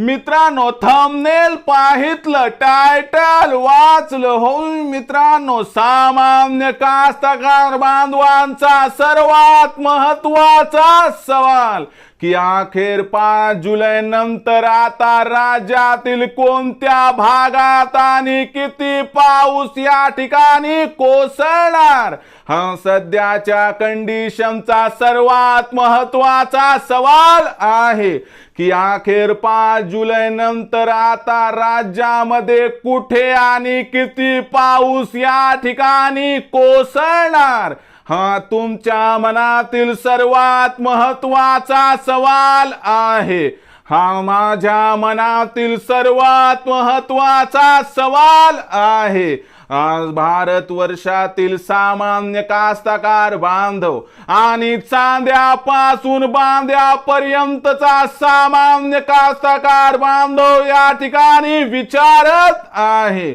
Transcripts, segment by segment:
मित्रांनो thumbnail पाहितलं title वाचलं हो मित्रांनो सामान्य कास्तकार बांधवांचा सर्वात महत्त्वाचा सवाल की अखेर पाच जुलै नंतर आता राज्यातील कोणत्या भागात आणि किती पाऊस या ठिकाणी कोसळणार? हा सध्याच्या कंडिशनचा सर्वात महत्त्वाचा सवाल आहे की अखेर पाच जुलै नंतर आता राज्यामध्ये कुठे आणि किती पाऊस या ठिकाणी कोसळणार? हा तुमच्या मनातील सर्वात महत्त्वाचा सवाल आहे. हा माझ्या मनातील सर्वात महत्त्वाचा सवाल आहे. आज भारत वर्षातील सामान्य कास्तकार बांधव आणि चांद्यापासून बांध्यापर्यंतचा सामान्य कास्तकार बांधव या ठिकाणी विचारत आहे.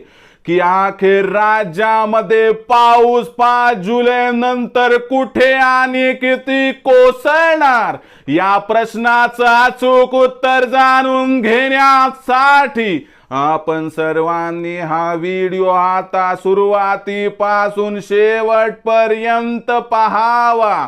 की अखेर राज्यामध्ये पाऊस पाच जुलै नंतर कुठे आणि किती कोसळणार? या प्रश्नाचं अचूक उत्तर जाणून घेण्यासाठी आपण सर्वांनी हा व्हिडिओ आता सुरुवातीपासून शेवटपर्यंत पहावा.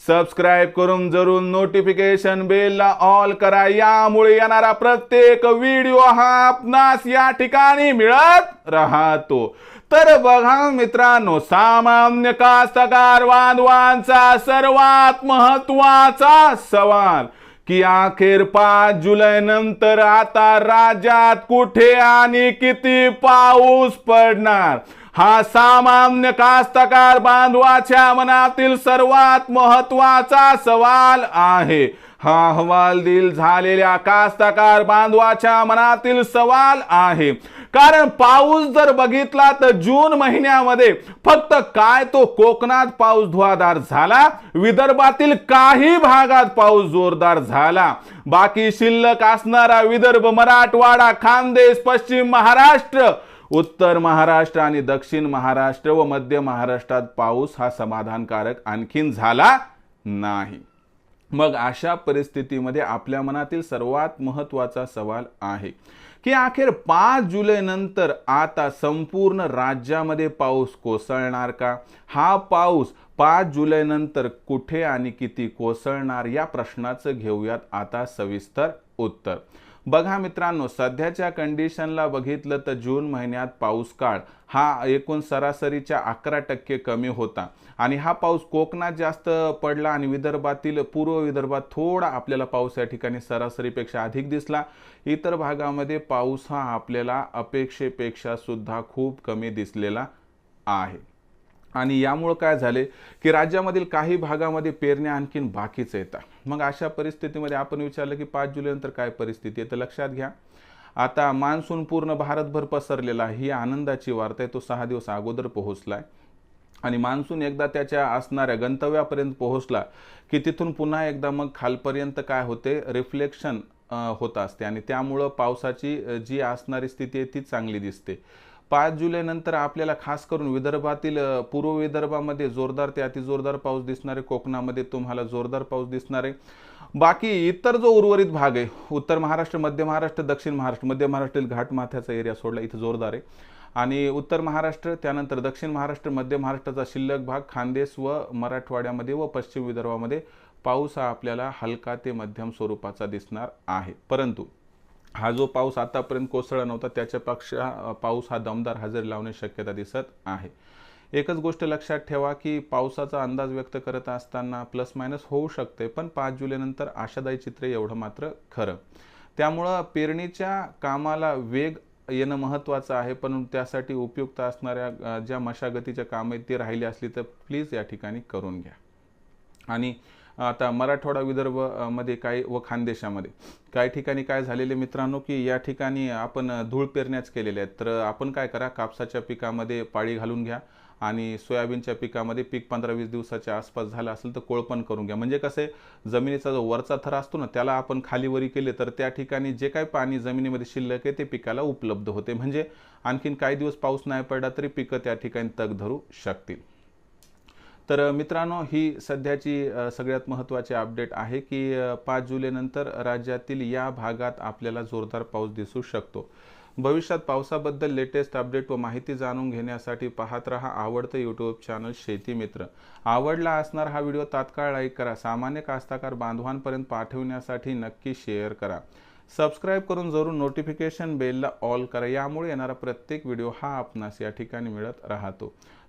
सबस्क्राईब करून जरूर नोटिफिकेशन बेलला ऑल करा. यामुळे येणारा प्रत्येक व्हिडिओ हा आपणास या ठिकाणी मिळत राहतो. तर बघा मित्रांनो सामान्य कास्तकार बांधवांचा सर्वात महत्त्वाचा सवाल की अखेर पाच जुलै नंतर आता राज्यात कुठे आणि किती पाऊस पडणार? हा सामान्य कास्तकार बांधवाच्या मनातील सर्वात महत्त्वाचा सवाल आहे. हा अहवाल दिल झालेल्या कास्तकार बांधवाच्या मनातील सवाल आहे. कारण पाऊस जर बघितला तर जून महिन्यामध्ये फक्त काय तो कोकणात पाऊस धुवाधार झाला विदर्भातील काही भागात पाऊस जोरदार झाला. बाकी शिल्लक असणारा विदर्भ मराठवाडा खानदेश पश्चिम महाराष्ट्र उत्तर महाराष्ट्र आणि दक्षिण महाराष्ट्र व मध्य महाराष्ट्रात पाऊस हा समाधानकारक आणखीन झाला नाही. मग अशा परिस्थितीमध्ये आपल्या मनातील सर्वात महत्त्वाचा सवाल आहे की अखेर पाच जुलै नंतर आता संपूर्ण राज्यामध्ये पाऊस कोसळणार का? हा पाऊस पाच जुलै नंतर कुठे आणि किती कोसळणार या प्रश्नाचं घेऊयात आता सविस्तर उत्तर. बघा मित्रांनो सध्याच्या कंडिशनला बघितलं तर जून महिन्यात पाऊस काळ हा एकूण सरासरीच्या अकरा टक्के कमी होता. आणि हा पाऊस कोकणात जास्त पडला आणि विदर्भातील पूर्व विदर्भात थोडा आपल्याला पाऊस या ठिकाणी सरासरीपेक्षा अधिक दिसला. इतर भागामध्ये पाऊस हा आपल्याला अपेक्षेपेक्षा सुद्धा खूप कमी दिसलेला आहे. आणि यामुळं काय झाले की राज्यामधील काही भागामध्ये पेरण्या आणखीन बाकीच येतात मग अशा परिस्थितीमध्ये आपण विचारलं की पाच जुलैनंतर काय परिस्थिती आहे तर लक्षात घ्या. आता मान्सून पूर्ण भारतभर पसरलेला ही आनंदाची वार्ता आहे तो सहा दिवस अगोदर पोहोचला आहे आणि मान्सून एकदा त्याच्या असणाऱ्या गंतव्यापर्यंत पोहोचला की तिथून पुन्हा एकदा मग खालपर्यंत काय होते रिफ्लेक्शन होत असते. आणि त्यामुळं पावसाची जी असणारी स्थिती आहे ती चांगली दिसते. पाच जुलैनंतर आपल्याला खास करून विदर्भातील पूर्व विदर्भामध्ये जोरदार ते अतिजोरदार पाऊस दिसणार आहे. कोकणामध्ये तुम्हाला जोरदार पाऊस दिसणार आहे. बाकी इतर जो उर्वरित भाग आहे उत्तर महाराष्ट्र मध्य महाराष्ट्र दक्षिण महाराष्ट्र मध्य महाराष्ट्रातील घाटमाथ्याचा एरिया सोडला इथं जोरदार आहे. आणि उत्तर महाराष्ट्र त्यानंतर दक्षिण महाराष्ट्र मध्य महाराष्ट्राचा शिल्लक भाग खानदेश व मराठवाड्यामध्ये व पश्चिम विदर्भामध्ये पाऊस हा आपल्याला हलका ते मध्यम स्वरूपाचा दिसणार आहे. परंतु हा जो पाऊस आतापर्यंत कोसळला नव्हता त्याच्यापेक्षा पाऊस हा दमदार हजेरी लावण्याची शक्यता दिसत आहे. एकच गोष्ट लक्षात ठेवा की पावसाचा अंदाज व्यक्त करत असताना प्लस मायनस होऊ शकते पण पाच जुलैनंतर आशादायी चित्र एवढं मात्र खरं. त्यामुळं पेरणीच्या कामाला वेग येणं महत्त्वाचं आहे पण त्यासाठी उपयुक्त असणाऱ्या ज्या मशागतीच्या काम आहेत ती राहिली असली तर प्लीज या ठिकाणी करून घ्या. आणि आता मराठवाडा विदर्भमध्ये काही व खानदेशामध्ये? काही ठिकाणी काय झालेले मित्रांनो की या ठिकाणी आपण धूळ पेरण्याच केलेल्या आहेत. तर आपण काय करा कापसाच्या पिकामध्ये पाळी घालून घ्या आणि सोयाबीनच्या पिकामध्ये पीक पंधरा वीस दिवसाच्या आसपास झालं असेल तर कोळपण करून घ्या. म्हणजे कसं आहे जमिनीचा जो वरचा थर असतो ना त्याला आपण खालीवरी केले तर त्या ठिकाणी जे काही पाणी जमिनीमध्ये शिल्लक आहे ते पिकाला उपलब्ध होते. म्हणजे आणखीन काही दिवस पाऊस नाही पडला तरी पिकं त्या ठिकाणी तग धरू शकतील. तर मित्रांनो ही सध्याची सगळ्यात महत्त्वाची अपडेट आहे की पाच जुलैनंतर राज्यातील या भागात आपल्याला जोरदार पाऊस दिसू शकतो. भविष्यात पावसाबद्दल लेटेस्ट अपडेट व माहिती जाणून घेण्यासाठी पाहत रहा आवडतं यूट्यूब चॅनल शेती मित्र. आवडला असणार हा व्हिडिओ तात्काळ लाईक करा. सामान्य कास्ताकार बांधवांपर्यंत पाठवण्यासाठी नक्की शेअर करा. सबस्क्राईब करून जरूर नोटिफिकेशन बेलला ऑल करा. यामुळे येणारा प्रत्येक व्हिडिओ हा आपणास या ठिकाणी मिळत राहतो.